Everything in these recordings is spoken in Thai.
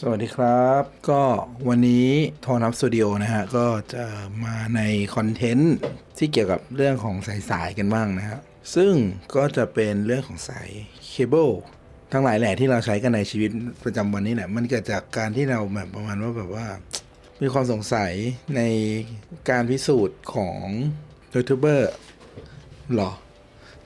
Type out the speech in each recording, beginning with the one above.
สวัสดีครับ ก็วันนี้โทนับสตูดิโอนะฮะ ก็จะมาในคอนเทนต์ที่เกี่ยวกับเรื่องของสายสายกันบ้างนะฮะ ซึ่งก็จะเป็นเรื่องของสายเคเบิลทั้งหลายแหล่ที่เราใช้กันในชีวิตประจำวันนี้แหละ มันเกิดจากการที่เราแบบประมาณว่าแบบว่า มีความสงสัยในการพิสูจน์ของยูทูบเบอร์หรอ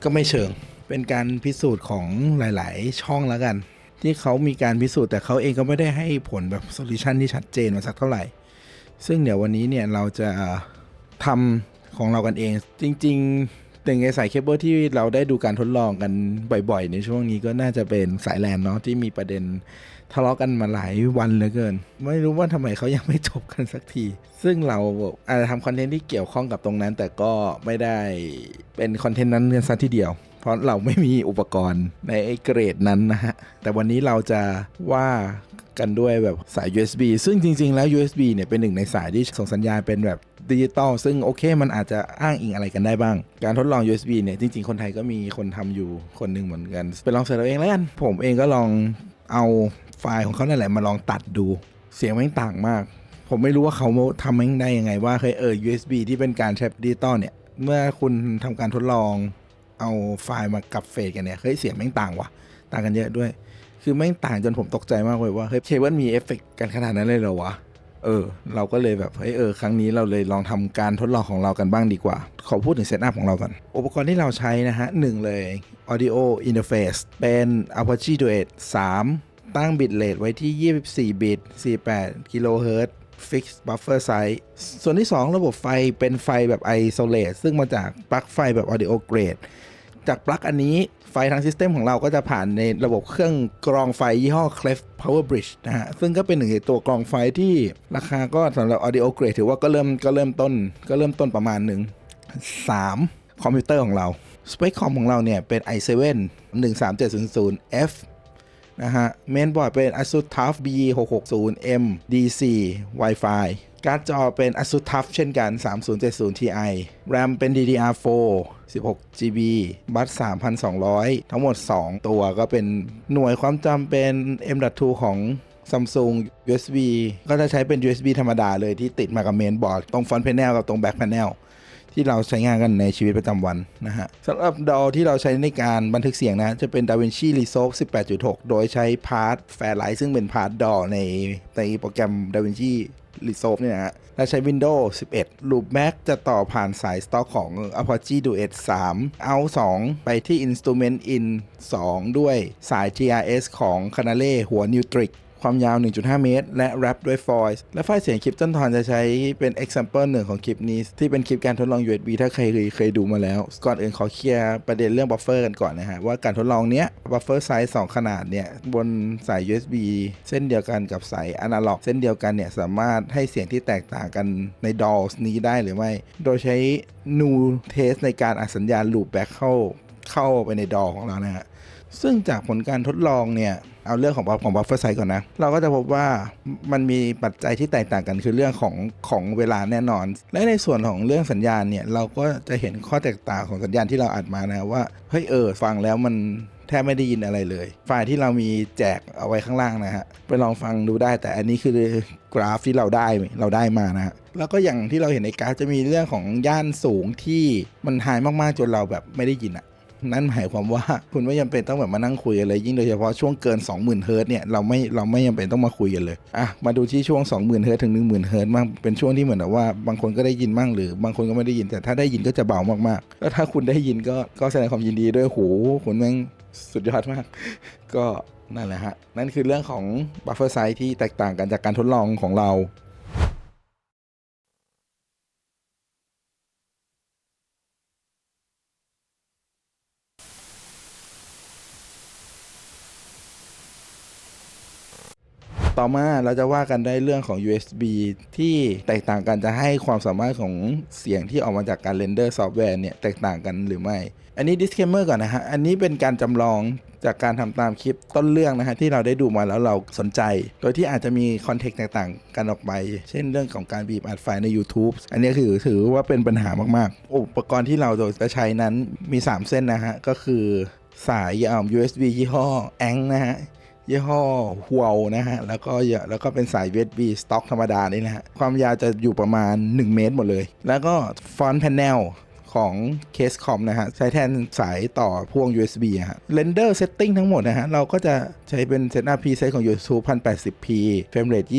ก็ไม่เชิง เป็นการพิสูจน์ของหลาย ๆ ช่องแล้วกัน ที่เขามีการพิสูจน์แต่เขาเองก็ไม่ได้ให้ผลแบบโซลูชันที่ชัดเจนมาสักเท่าไหร่ ซึ่งเดี๋ยววันนี้เนี่ยเราจะทำของเรากันเอง จริงๆตึงไอสายเคเบิลที่เราได้ดูการทดลองกันบ่อยๆ ในช่วงนี้ก็น่าจะเป็นสายแลนเนาะที่มีประเด็นทะเลาะกันมาหลายวันเหลือเกิน ไม่รู้ว่าทำไมเขายังไม่จบกันสักที ซึ่งเราอาจจะทำคอนเทนต์ที่เกี่ยวข้องกับตรงนั้น แต่ก็ไม่ได้เป็นคอนเทนต์นั้นเนซะทีเดียว เพราะเราไม่มีอุปกรณ์ในไอ้เกรดนั้นนะฮะ แต่วันนี้เราจะว่ากันด้วยแบบสาย USB ซึ่งจริง ๆ แล้ว USB เนี่ยเป็นหนึ่งในสายที่ส่งสัญญาณเป็นแบบดิจิตอลซึ่งโอเคมันอาจจะอ้างอิงอะไรกันได้บ้าง การทดลอง USB เนี่ยจริง ๆ คนไทยก็มีคนทำอยู่คนหนึ่งเหมือนกัน ไปลองเสิร์ชเอาเองแล้วกัน ผมเองก็ลองเอาไฟล์ของเขานั่นแหละมาลองตัดดู เสียงแม่งต่างมาก ผมไม่รู้ว่าเขาทำแม่งได้ยังไงว่าเฮ้ยเออ USB ที่เป็นการใช้ดิจิตอลเนี่ยเมื่อคุณทำการทดลอง เอาไฟล์มากับเฟดกันเนี่ยเฮ้ยเสียงแม่งต่างว่ะ ต่างกันเยอะด้วย คือแม่งต่างจนผมตกใจมากเลยว่าเฮ้ยเคเบิลมีเอฟเฟกต์กันขนาดนั้นเลยเหรอวะเออเราก็เลยแบบเฮ้ยเออครั้งนี้เราเลยลองทำการทดลองของเรากันบ้างดีกว่า ขอพูดถึงเซตอัพของเราก่อน อุปกรณ์ที่เราใช้นะฮะหนึ่งเลย Audio Interface เป็น Apache Duet 3 ตั้งบิตเรทไว้ที่ 24 บิต 48 กิโลเฮิรตซ์ Fixed Buffer Size ส่วนที่ 2 ระบบไฟเป็นไฟแบบ Isolate ซึ่งมาจากปลั๊กไฟแบบ Audio Grade จากปลั๊กอันนี้ไฟทางซิสเต็มของเราก็จะผ่านในระบบเครื่องกรองไฟยี่ห้อ Clef Power Bridge นะฮะ ซึ่งก็เป็นหนึ่งในตัวกรองไฟที่ราคาก็สำหรับ Audio Grade ถือว่าก็เริ่มก็เริ่มต้นก็เริ่มต้นประมาณหนึ่ง 3. คอมพิวเตอร์ของเราสเปคคอมของเราเนี่ยเป็น i7 13700F นะฮะเมนบอร์ดเป็น ASUS TUF B660M D4 Wi-Fi การ์ดจอเป็น ASUS TUF เช่นกัน 3070 Ti RAM เป็น DDR4 16 GB บัต3,200 ทั้งหมด 2 ตัวก็เป็นหน่วยความจำเป็น M.2 ของ Samsung USB ก็จะใช้เป็น USB ธรรมดาเลยที่ติดมากับเมนบอร์ด ตรง Front Panel กับตรง Back Panel ที่เราใช้งานกันในชีวิตประจำวันนะฮะสำหรับดอที่เราใช้ในการบันทึกเสียงนะจะเป็น DaVinci Resolve 18.6 โดยใช้พาร์ท Fairlight ซึ่งเป็นพาร์ทดอในในโปรแกรม DaVinci Resolve เนี่ยนะฮะและใช้ Windows 11 Loop Mac จะต่อผ่านสายสต็อกของ Apache Duet 3 เอา 2 ไปที่ Instrument In 2 ด้วยสาย GRS ของ Canale หัว Neutrik ความยาว 1.5 เมตร และแรปด้วยฟอยล์และไฟล์เสียงคลิปต้นทอนจะใช้เป็น example หนึ่งของคลิปนี้ ที่เป็นคลิปการทดลอง USB ถ้าใครเคยเคยดูมาแล้ว ก่อนอื่นขอเคลียร์ประเด็นเรื่องบัฟเฟอร์กันก่อนนะฮะ ว่าการทดลองเนี้ยบัฟเฟอร์ไซส์2ขนาดเนี่ย บนสาย USB เส้นเดียวกันกับสายอนาล็อกเส้นเดียวกันเนี่ย สามารถให้เสียงที่แตกต่างกันใน DAW นี้ได้หรือไม่ โดยใช้ new test ในการอัดสัญญาณ loop back เข้าเข้าไปใน DAW ของเรานะฮะ ซึ่งจากผลการทดลองเนี่ยเอาเรื่องของของบัฟเฟอร์ไซส์ก่อนนะ เราก็จะพบว่ามันมีปัจจัยที่แตกต่างกันคือเรื่องของของเวลาแน่นอน และในส่วนของเรื่องสัญญาณเนี่ยเราก็จะเห็นข้อแตกต่างของสัญญาณที่เราอัดมานะว่าเฮ้ยเออฟังแล้วมันแทบไม่ได้ยินอะไรเลย ไฟล์ที่เรามีแจกเอาไว้ข้างล่างนะฮะไปลองฟังดูได้ แต่อันนี้คือกราฟที่เราได้เราได้มานะฮะแล้วก็อย่างที่เราเห็นในกราฟจะมีเรื่องของย่านสูงที่มันหายมากๆจนเราแบบไม่ได้ยินอะ นั่นหมายความว่าคุณไม่จำเป็นต้องแบบมานั่งคุยกันเลยยิ่งโดยเฉพาะช่วงเกิน 20,000เฮิร์ตเนี่ยเราไม่เราไม่จำเป็นต้องมาคุยกันเลยอะมาดูที่ช่วง 20,000เฮิร์ตถึง 10,000เฮิร์ตซ์บ้างเป็นช่วงที่เหมือนแบบว่าบางคนก็ได้ยินบ้างหรือบางคนก็ไม่ได้ยินแต่ถ้าได้ยินก็จะเบามากๆแล้วถ้าคุณได้ยินก็ก็แสดงความยินดีด้วยโหคุณแม่งสุดยอดมาก ก็นั่นแหละฮะนั่นคือเรื่องของบัฟเฟอร์ไซส์ที่แตกต่างกันจากการทดลองของเรา ต่อมาเราจะว่ากันได้เรื่องของ USB ที่แตกต่างกันจะให้ความสามารถของเสียงที่ออกมาจากการเรนเดอร์ซอฟต์แวร์เนี่ยแตกต่างกันหรือไม่ อันนี้ disclaimer ก่อนนะฮะ อันนี้เป็นการจำลองจากการทำตามคลิปต้นเรื่องนะฮะที่เราได้ดูมาแล้วเราสนใจ โดยที่อาจจะมีคอนเทกต์แตกต่างกันออกไป เช่นเรื่องของการบีบอัดไฟล์ใน YouTube อันนี้คือถือว่าเป็นปัญหามากๆ อุปกรณ์ที่เราจะใช้นั้นมี 3 เส้นนะฮะ ก็คือสาย USB ยี่ห้อแองนะฮะ ยี่ห้อฮัวนะฮะ แล้วก็แล้วก็เป็นสาย USB สต็อกธรรมดานี่นะฮะ ความยาวจะอยู่ประมาณ 1 เมตรหมดเลย แล้วก็ฟอนต์แพนเนล ของเคสคอมนะฮะ ใช้แทนสายต่อพ่วง USB อะฮะ Render Setting ทั้งหมดนะฮะ เราก็จะใช้เป็น Setup preset ของ YouTube 1080p Frame Rate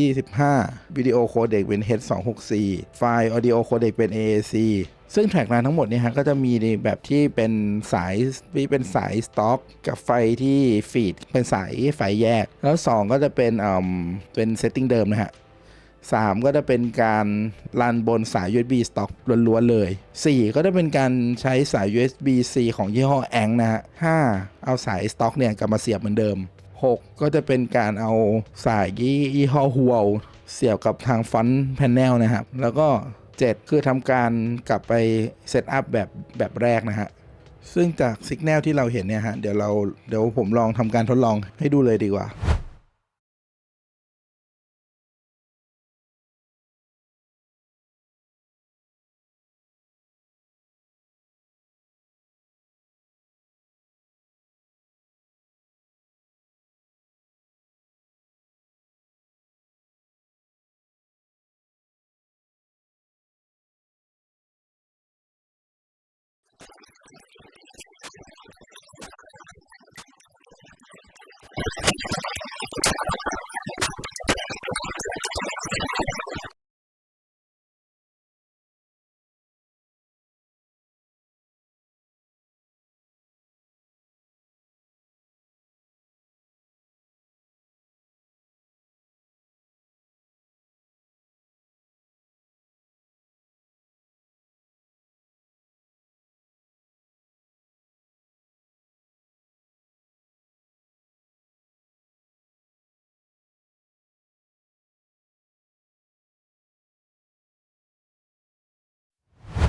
25 Video Codec เป็น H264 ไฟล์ Audio Codec เป็น AAC ซึ่งแทร็กงานทั้งหมดเนี่ยฮะก็จะมีในแบบที่เป็นสายที่เป็นสายสต็อกกับไฟที่ฟีดเป็นสายไฟแยก แล้ว 2 ก็จะเป็นอ่าเป็นเซตติ้งเดิมนะฮะ 3 ก็จะเป็นการรันบนสาย USB สต็อกล้วนๆเลย 4 ก็จะเป็นการใช้สาย USB C ของยี่ห้อแองนะฮะ5เอาสายสต็อกเนี่ยกลับมาเสียบเหมือนเดิม 6 ก็จะเป็นการเอาสายยี่ห้อหัวเสียบกับทางฟอนต์แพนเนลนะครับ แล้วก็ 7 คือทำการกลับไปเซตอัพแบบแบบแรกนะฮะซึ่งจากสัญญาณที่เราเห็นเนี่ยฮะเดี๋ยวเราเดี๋ยวผมลองทำการทดลองให้ดูเลยดีกว่า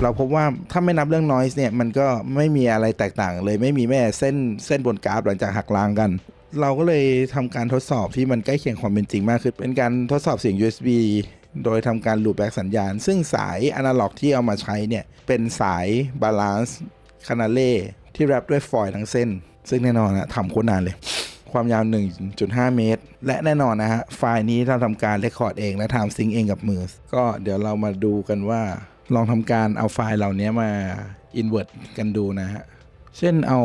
เราพบว่าถ้าไม่นับเรื่อง noise เนี่ยมันก็ไม่มีอะไรแตกต่างเลยไม่มีแม่เส้นเส้นบนกราฟหลังจากหักล้างกัน เราก็เลยทำการทดสอบที่มันใกล้เคียงความเป็นจริงมากคือเป็นการทดสอบเสียง USB โดยทำการ loop back สัญญาณ ซึ่งสายอนาล็อกที่เอามาใช้เนี่ย เป็นสาย balance คานาเล่ที่แรปด้วยฟอยล์ทั้งเส้น ซึ่งแน่นอนนะทำโคตรนานเลย ความยาว 1.5 เมตร และแน่นอนนะฮะ ไฟล์นี้เราทำการเรคคอร์ดเองและทำซิงเองกับมือ ก็เดี๋ยวเรามาดูกันว่า ลองทำการเอาไฟล์เหล่านี้มา invert กันดูนะฮะ เช่นเอา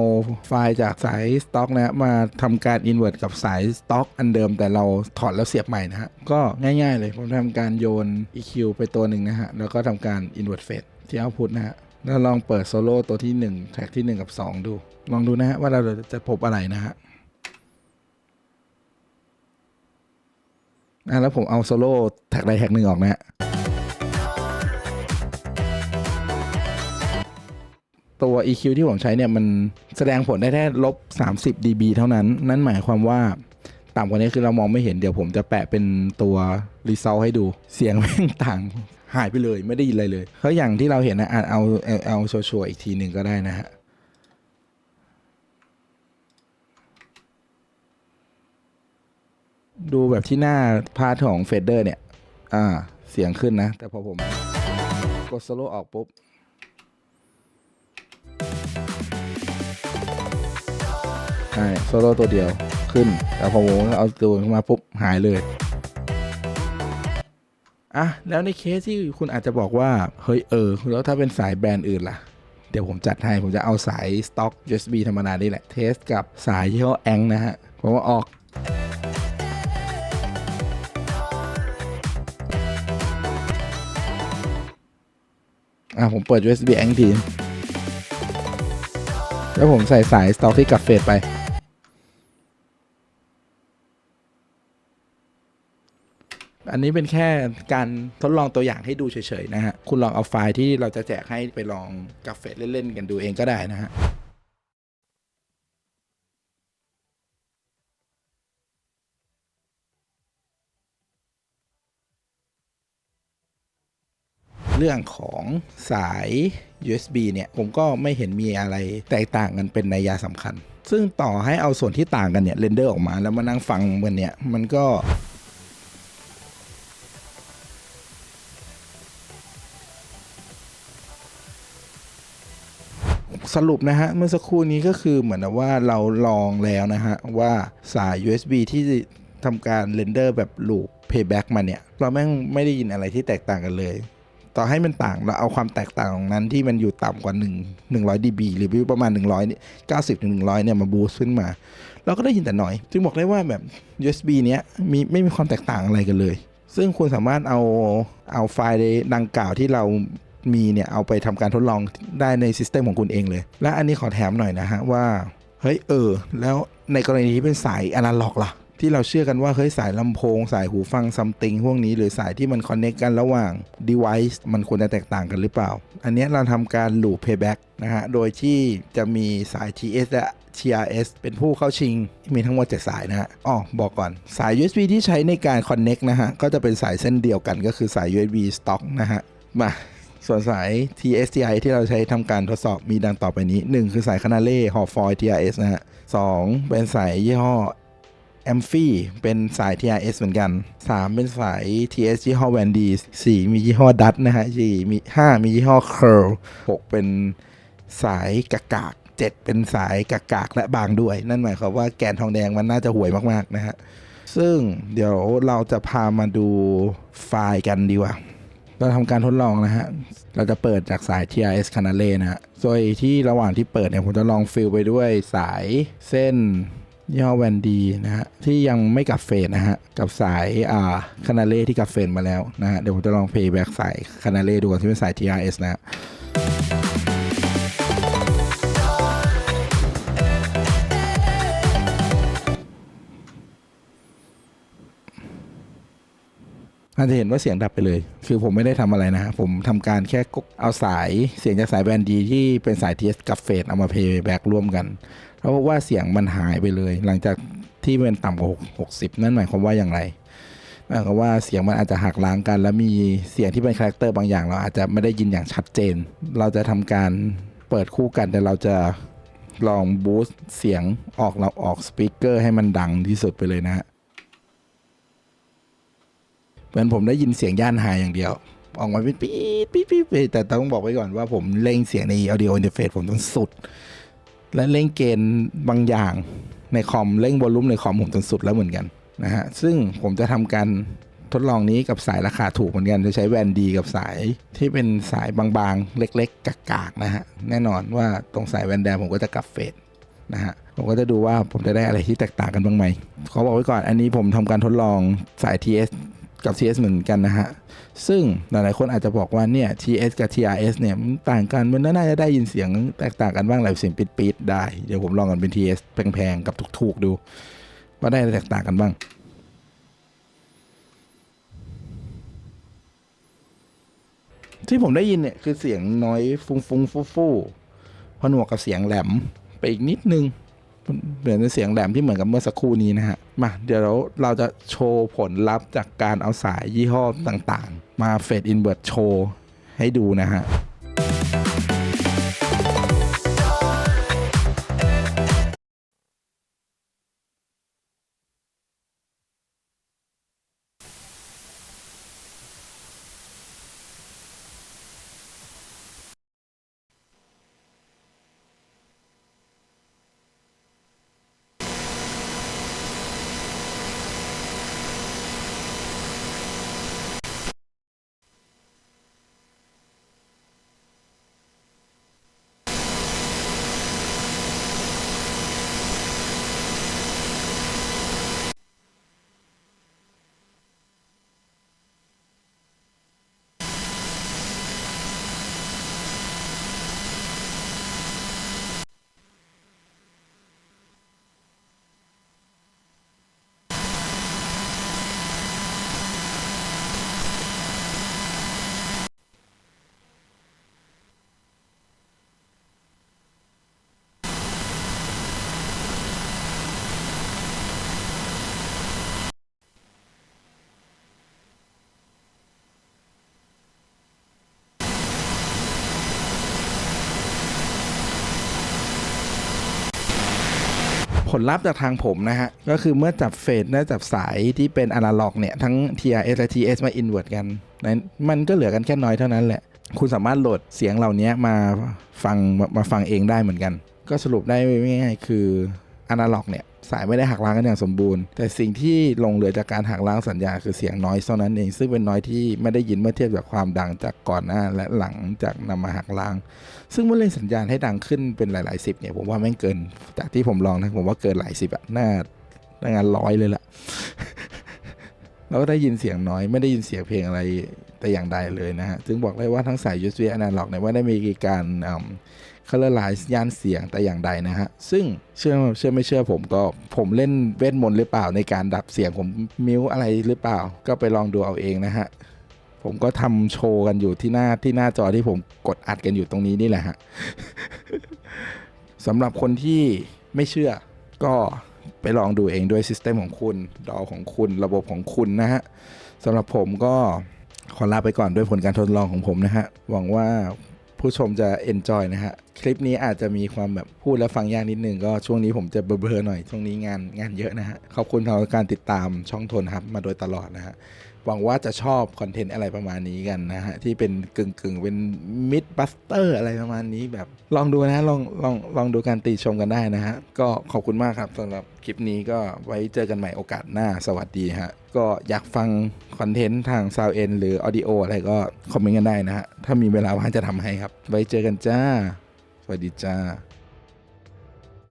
ไฟล์จากสายสต็อกนะมาทำการ invert กับสายสต็อกอันเดิมแต่เราถอดแล้วเสียบใหม่นะฮะ ก็ง่ายๆเลย ผมทำการโยน EQ ไปตัวหนึ่งนะฮะ แล้วก็ทำการ invert phase ที่ output นะฮะ แล้วลองเปิดโซโล่ตัวที่ 1 แท็กที่ 1 กับ 2 ดู ลองดูนะฮะว่าเราจะพบอะไรนะฮะอะแล้วผมเอาโซโล่แท็กใดแท็กหนึ่งออกนะฮะ ตัว EQ ที่ผมใช้เนี่ยมันแสดงผลได้แค่ลบ 30 dB เท่านั้น นั่นหมายความว่าต่ำกว่านี้คือเรามองไม่เห็นเดี๋ยวผมจะแปะเป็นตัว result ให้ดู เสียงแม่งต่างหายไปเลยไม่ได้ยินอะไรเลยเพราะอย่างที่เราเห็นนะอาจเอาเอาเอาชัวร์อีกทีหนึ่งก็ได้นะฮะดูแบบที่หน้าพาร์ทของเฟดเดอร์เนี่ย อ่า เสียงขึ้นนะ แต่พอผม กดโซโล่ออกปุ๊บ ช่โซโล่ตัวเดียวขึ้นแต่พอผมเอาตัวขึ้นมาปุ๊บหายเลยอะแล้วในเคสที่คุณอาจจะบอกว่า เฮ้ยเออแล้วถ้าเป็นสายแบรนด์อื่นล่ะ เดี๋ยวผมจัดให้ ผมจะเอาสายสต็อก USB ธรรมดานี่แหละ เทสกับสายยี่ห้อแองนะฮะผมว่าออกอะผมเปิด USB แองทีแล้วผมใส่สายสต็อกที่กับเฟสไป อันนี้เป็นแค่การทดลองตัวอย่างให้ดูเฉยๆนะฮะ คุณลองเอาไฟล์ที่เราจะแจกให้ไปลองกราฟเฟเล่นๆกันดูเองก็ได้นะฮะเรื่องของสาย USB เนี่ย ผมก็ไม่เห็นมีอะไรแตกต่างกันเป็นนัยยะสำคัญ ซึ่งต่อให้เอาส่วนที่ต่างกันเนี่ยเรนเดอร์ออกมาแล้วมานั่งฟังมันเนี่ย มันก็ สรุปนะฮะเมื่อสักครู่นี้ก็คือเหมือนว่าเราลองแล้วนะฮะว่าสาย USB ที่ทำการเรนเดอร์แบบลูป playback มาเนี่ย เราแม่งไม่ได้ยินอะไรที่แตกต่างกันเลย ต่อให้มันต่างเราเอาความแตกต่างของนั้นที่มันอยู่ต่ำกว่า 1 100 dB หรือประมาณ100 90ถึง100 เนี่ยมาบูสต์ขึ้นมา เราก็ได้ยินแต่น้อย จึงบอกได้ว่าแบบ USB เนี้ยมีไม่มีความแตกต่างอะไรกันเลย ซึ่งคุณสามารถเอาเอาไฟล์ดังกล่าวที่เรา มีเนี่ยเอาไปทำการทดลองได้ในซิสเต็มของคุณเองเลย และอันนี้ขอแถมหน่อยนะฮะว่าเฮ้ยเออ แล้วในกรณีที่เป็นสายอนาล็อกล่ะ ที่เราเชื่อกันว่าเฮ้ยสายลำโพง สายหูฟังซัมติงพวกนี้ หรือสายที่มันคอนเน c กกันระหว่าง device มันควรจะแตกต่างกันหรือเปล่า อันนี้เราทำการ loop playback นะฮะ โดยที่จะมีสาย TS และ TRS เป็นผู้เข้าชิง มีทั้งหมด7สายนะฮะอ๋อบอกก่อนสาย USB ที่ใช้ในการ connect นะฮะ ก็จะเป็นสายเส้นเดียวกันก็คือสาย USB stock นะฮะมา ส่วนสาย TSTI ที่เราใช้ทำการทดสอบมีดังต่อไปนี้ 1 คือสายคานาเล่หอฟอย TRS นะฮะ2เป็นสายยี่ห้อแอมฟี่เป็นสาย TRS เหมือนกัน 3 เป็นสาย TS ยี่ห้อแวนดี4มียี่ห้อดัตนะฮะ4มี 5 มียี่ห้อ Curl 6 เป็นสายกากาก7เป็นสายกากากและบางด้วย นั่นหมายความว่าแกนทองแดงมันน่าจะห่วยมาก ๆ นะฮะ ซึ่งเดี๋ยวเราจะพามาดูไฟล์กันดีกว่า เราทำการทดลองนะฮะ เราจะเปิดจากสาย TRS Canale นะฮะโดยที่ระหว่างที่เปิดเนี่ยผมจะลองฟิลไปด้วยสายเส้นยี่ห้อแวนดีนะฮะที่ยังไม่กลับเฟสนะฮะกับสายอ่าคานาเล่ที่กลับเฟสมาแล้วนะฮะเดี๋ยวผมจะลองเพย์แบ็กสายคานาเล่ดูก่อนที่เป็นสาย TRS นะฮะ อาจจะเห็นว่าเสียงดับไปเลย คือผมไม่ได้ทำอะไรนะผมทำการแค่กดเอาสายเสียงจากสายแบนดีที่เป็นสายเทสกับเฟสเอามาเพย์แบ็กร่วมกันเพราะว่าเสียงมันหายไปเลย หลังจากที่เป็นต่ำกว่า60 นั่นหมายความว่าอย่างไรหมายความว่าเสียงมันอาจจะหักล้างกัน แล้วมีเสียงที่เป็นคาแรคเตอร์บางอย่าง เราอาจจะไม่ได้ยินอย่างชัดเจน เราจะทำการเปิดคู่กันแต่เราจะลองบูสต์เสียงออกเราออกสปีกเกอร์ให้มันดังที่สุดไปเลยนะฮะ เหมือนผมได้ยินเสียงย่านไฮอย่างเดียว ออกมาเป็นปี๊ดปี๊ดปี๊ดแต่ต้องบอกไว้ก่อนว่าผมเล่งเสียงใน audio interface ผมต้องสุด และเล่งเกณฑ์บางอย่างในคอมเล่งวอลลุ่มในคอมผมจนสุดแล้วเหมือนกันนะฮะซึ่งผมจะทำการทดลองนี้กับสายราคาถูกเหมือนกันจะใช้แวนดีกับสายที่เป็นสายบางๆ เล็กๆ กากๆนะฮะแน่นอนว่าตรงสายแวนแดงผมก็จะกลับเฟสนะฮะผมก็จะดูว่าผมจะได้อะไรที่แตกต่างกันบ้างไหมขอบอกไว้ก่อนอันนี้ผมทำการทดลองสาย TS กับ TS เหมือนกันนะฮะ ซึ่งหลายๆคนอาจจะบอกว่าเนี่ย TS กับ TRS เนี่ยมันต่างกันมันน่าจะได้ยินเสียงแตกต่างกันบ้างหลายเสียงปิดๆได้ เดี๋ยวผมลองกันเป็น TS แพงๆ กับถูกๆดู ว่าได้แตกต่างกันบ้างที่ผมได้ยินเนี่ยคือเสียงน้อยฟุ้งฟ้งฟูฟู่ผนวกกับเสียงแหลมไปอีกนิดนึง เหมือนเสียงแหลมที่เหมือนกับเมื่อสักครู่นี้นะฮะมาเดี๋ยวเราจะโชว์ผลลัพธ์จากการเอาสายยี่ห้อต่างๆ มาเฟดอินเวอร์ตโชว์ให้ดูนะฮะ ผลลัพธ์จากทางผมนะฮะ ก็คือเมื่อจับเฟสและจับสายที่เป็นอนาล็อกเนี่ย ทั้ง TRS และ TS มาอินเวอร์ตกันนั้นมันก็เหลือกันแค่น้อยเท่านั้นแหละ คุณสามารถโหลดเสียงเหล่านี้มาฟังมามาฟังเองได้เหมือนกัน ก็สรุปได้ง่ายๆคือ อนาล็อกเนี่ยสายไม่ได้หักล้างกันอย่างสมบูรณ์ แต่สิ่งที่หลงเหลือจากการหักล้างสัญญาคือเสียงน้อยเท่านั้นเอง ซึ่งเป็นน้อยที่ไม่ได้ยินเมื่อเทียบกับความดังจากก่อนหน้าและหลังจากนำมาหักล้าง ซึ่งเมื่อเล่นสัญญาณให้ดังขึ้นเป็นหลายๆสิบเนี่ยผมว่าแม่งเกิน จากที่ผมลองนะผมว่าเกินหลายสิบอะน่าน่างานร้อยเลยล่ะแล้วก็ได้ยินเสียงน้อยไม่ได้ยินเสียงเพลงอะไรแต่อย่างใดเลยนะฮะ ซึ่งบอกได้ว่าทั้งสาย USB Analog เนี่ยไม่ได้มีการ colorize ย่านเสียงแต่อย่างใดนะฮะ ซึ่งเชื่อเชื่อไม่เชื่อผมก็ผมเล่นเวทมนต์หรือเปล่าในการดับเสียงผมมิวอะไรหรือเปล่า ก็ไปลองดูเอาเองนะฮะ ผมก็ทำโชว์กันอยู่ที่หน้าที่หน้าจอที่ผมกดอัดกันอยู่ตรงนี้นี่แหละฮะสำหรับคนที่ไม่เชื่อก็ไปลองดูเองด้วยซิสเต็มของคุณดอของคุณ ระบบของคุณนะฮะสำหรับผมก็ขอลาไปก่อนด้วยผลการทดลองของผมนะฮะ หวังว่าผู้ชมจะ enjoy นะฮะ คลิปนี้อาจจะมีความแบบพูดและฟังยากนิดนึงก็ช่วงนี้ผมจะเบลอๆหน่อยช่วงนี้งานงานเยอะนะฮะขอบคุณสำหรับการติดตามช่องทนครับมาโดยตลอดนะฮะหวังว่าจะชอบคอนเทนต์อะไรประมาณนี้กันนะฮะที่เป็นกึ่งกึ่งๆเป็นมิดบัสเตอร์อะไรประมาณนี้แบบลองดูนะลองลองลองดูการตีชมกันได้นะฮะก็ขอบคุณมากครับสำหรับคลิปนี้ก็ไว้เจอกันใหม่โอกาสหน้าสวัสดีฮะก็อยากฟังคอนเทนต์ทาง s าวเอ็นหรือ Audio ออะไรก็คอมเมนต์กันได้นะฮะถ้ามีเวลาว่างจะทำให้ครับ ไว้เจอกันจ้า วัสดีจ้า